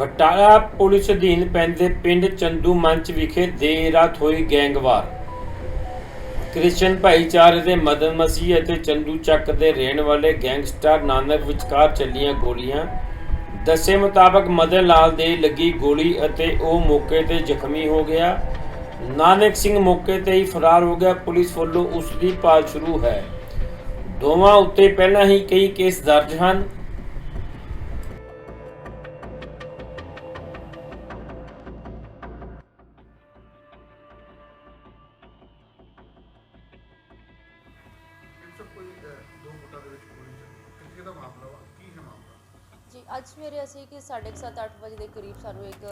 Batala police ਅਧੀਨ ਪੈਂਦੇ ਪਿੰਡ ਚੰਦੂ ਮੰਚ ਵਿਖੇ ਦੇਰ ਰਾਤ ਹੋਈ ਗੈਂਗਵਾਰ। ਕ੍ਰਿਸਚੀਅਨ ਭਾਈਚਾਰੇ ਦੇ ਮਦਨ ਮਸੀਹ ਅਤੇ ਚੰਦੂ ਚੱਕ ਦੇ ਰਹਿਣ ਵਾਲੇ ਗੈਂਗਸਟਰ ਨਾਨਕ ਵਿਚਕਾਰ ਚੱਲੀਆਂ ਗੋਲੀਆਂ। ਦੱਸੇ ਮੁਤਾਬਕ ਮਦਨ ਲਾਲ ਦੇ ਲੱਗੀ ਗੋਲੀ ਅਤੇ ਉਹ ਮੌਕੇ ਤੇ ਜ਼ਖਮੀ ਹੋ ਗਿਆ। ਨਾਨਕ ਸਿੰਘ ਮੌਕੇ ਤੇ ਹੀ ਫਰਾਰ ਹੋ ਗਿਆ। ਪੁਲਿਸ ਵੱਲੋਂ ਉਸ ਦੀ ਭਾਲ ਸ਼ੁਰੂ ਹੈ। ਦੋਵਾਂ ਉੱਤੇ ਪਹਿਲਾਂ ਹੀ ਕਈ ਕੇਸ ਦਰਜ ਹਨ। ਅਹ, ਦੇ ਵਿੱਚ ਗੋਲੀ ਚੱਲੀ ਕਿਹਦਾ ਮਾਮਲਾ ਵਾ ਕੀ ਹੈ ਮਾਮਲਾ? ਜੀ ਅੱਜ ਸਵੇਰੇ ਅਸੀਂ ਕਿ 7:30 ਅੱਠ ਵਜੇ ਦੇ ਕਰੀਬ ਸਾਨੂੰ ਇੱਕ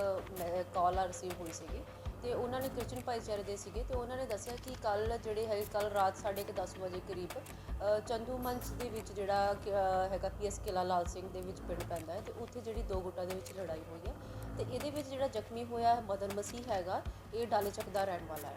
ਕਾਲ ਆ ਰਿਸੀਵ ਹੋਈ ਸੀਗੀ। ਤੇ ਉਹਨਾਂ ਨੇ ਕ੍ਰਿਸਚਨ ਭਾਈਚਾਰੇ ਦੇ ਸੀਗੇ ਤੇ ਉਹਨਾਂ ਨੇ ਦੱਸਿਆ ਕਿ ਕੱਲ ਜਿਹੜੇ ਹੈ ਕੱਲ ਰਾਤ 10:30 ਵਜੇ ਕਰੀਬ ਅ, ਚੰਦੂ ਮੰਚ ਦੇ ਵਿੱਚ ਜਿਹੜਾ ਕਿ, ਅ, ਹੈਗਾ ਪੀਐਸ ਕਿਲਾ ਲਾਲ ਸਿੰਘ ਦੇ ਵਿੱਚ ਪਿੰਡ ਪੈਂਦਾ ਹੈ ਤੇ ਉੱਥੇ ਜਿਹੜੀ ਦੋ ਗੁੱਟਾਂ ਦੇ ਵਿੱਚ ਲੜਾਈ ਹੋਈ ਹੈ। ਤੇ ਇਹਦੇ ਵਿੱਚ ਜਿਹੜਾ ਜ਼ਖਮੀ ਹੋਇਆ ਮਦਨ ਮਸੀਹ ਹੈਗਾ ਇਹ ਡਾਲੇ ਚੱਕ ਦਾ ਰਹਿਣ ਵਾਲਾ ਹੈ।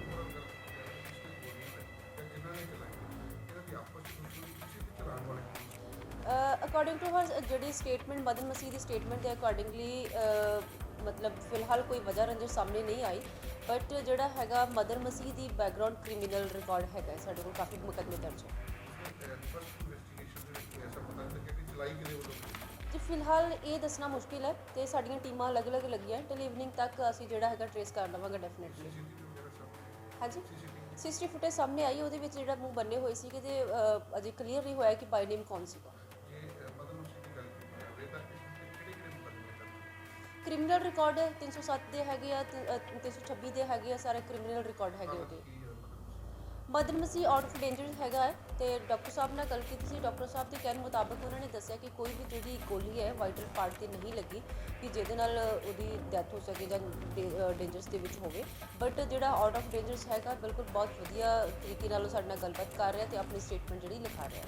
ਅਕੋਰਡਿੰਗ ਟੂ ਹਰ ਜਿਹੜੀ ਸਟੇਟਮੈਂਟ ਮਦਨ ਮਸੀਹ ਦੀ ਸਟੇਟਮੈਂਟ ਦੇ ਅਕੋਰਡਿੰਗਲੀ ਮਤਲਬ ਫਿਲਹਾਲ ਕੋਈ ਵਜ੍ਹਾ ਰੰਜਿਸ਼ ਸਾਹਮਣੇ ਨਹੀਂ ਆਈ ਬਟ ਜਿਹੜਾ ਹੈਗਾ ਮਦਰ ਮਸੀਹ ਦੀ ਬੈਕਗ੍ਰਾਉਂਡ ਕ੍ਰਿਮੀਨਲ ਰਿਕਾਰਡ ਹੈਗਾ ਸਾਡੇ ਕੋਲ ਕਾਫੀ ਮੁਕੱਦਮੇ ਦਰਜ ਹੈ। ਜੀ ਫਿਲਹਾਲ ਇਹ ਦੱਸਣਾ ਮੁਸ਼ਕਿਲ ਹੈ ਤੇ ਸਾਡੀਆਂ ਟੀਮਾਂ ਅਲੱਗ-ਅਲੱਗ ਲੱਗੀਆਂ ਟਿਲ ਇਵਨਿੰਗ ਤੱਕ ਅਸੀਂ ਜਿਹੜਾ ਹੈਗਾ ਟ੍ਰੇਸ ਕਰ ਲਵਾਂਗੇ ਡੈਫੀਨਿਟਲੀ ਹਾਂਜੀ। CCTV ਸੀਸੀਟੀਵੀ ਫੁਟੇਜ ਸਾਹਮਣੇ ਆਈ, ਉਹਦੇ ਵਿੱਚ ਜਿਹੜਾ ਮੂੰਹ ਬੰਨੇ ਹੋਏ ਸੀਗੇ ਤੇ ਅਜੇ ਕਲੀਅਰ ਨਹੀਂ ਹੋਇਆ ਕਿ ਬਾਈ ਨੇਮ ਕੌਣ ਸੀਗਾ। ਕ੍ਰਿਮੀਨਲ ਰਿਕਾਰਡ 307 ਦੇ ਹੈਗੇ ਆ ਤੇ, ਅ, 326 ਦੇ ਹੈਗੇ ਆ ਸਾਰੇ ਕ੍ਰਿਮੀਨਲ ਰਿਕਾਰਡ ਹੈਗੇ ਉਹਦੇ। Madan Masih out of danger ਹੈਗਾ ਹੈ ਤੇ ਡਾਕਟਰ ਸਾਹਿਬ ਨਾਲ ਗੱਲ ਕੀਤੀ ਸੀ। ਡਾਕਟਰ ਸਾਹਿਬ ਦੇ ਕਹਿਣ ਮੁਤਾਬਕ ਉਹਨਾਂ ਨੇ ਦੱਸਿਆ ਕਿ ਕੋਈ ਵੀ ਜਿਹੜੀ ਗੋਲੀ ਹੈ ਵਾਈਟਲ ਪਾਰਟ ਤੇ ਨਹੀਂ ਲੱਗੀ ਕਿ ਜਿਹਦੇ ਨਾਲ ਉਹਦੀ ਡੈਥ ਹੋ ਸਕੇ ਜਾਂ ਡੇਂਜਰਸ ਦੇ ਵਿੱਚ ਹੋਵੇ। ਬਟ ਜਿਹੜਾ ਆਊਟ ਆਫ ਡੇਂਜਰਸ ਹੈਗਾ ਬਿਲਕੁਲ ਬਹੁਤ ਵਧੀਆ ਤਰੀਕੇ ਨਾਲ ਉਹ ਸਾਡੇ ਨਾਲ ਗੱਲਬਾਤ ਕਰ ਰਿਹਾ ਤੇ ਆਪਣੀ ਸਟੇਟਮੈਂਟ ਜਿਹੜੀ ਲਿਖਾ ਰਿਹਾ।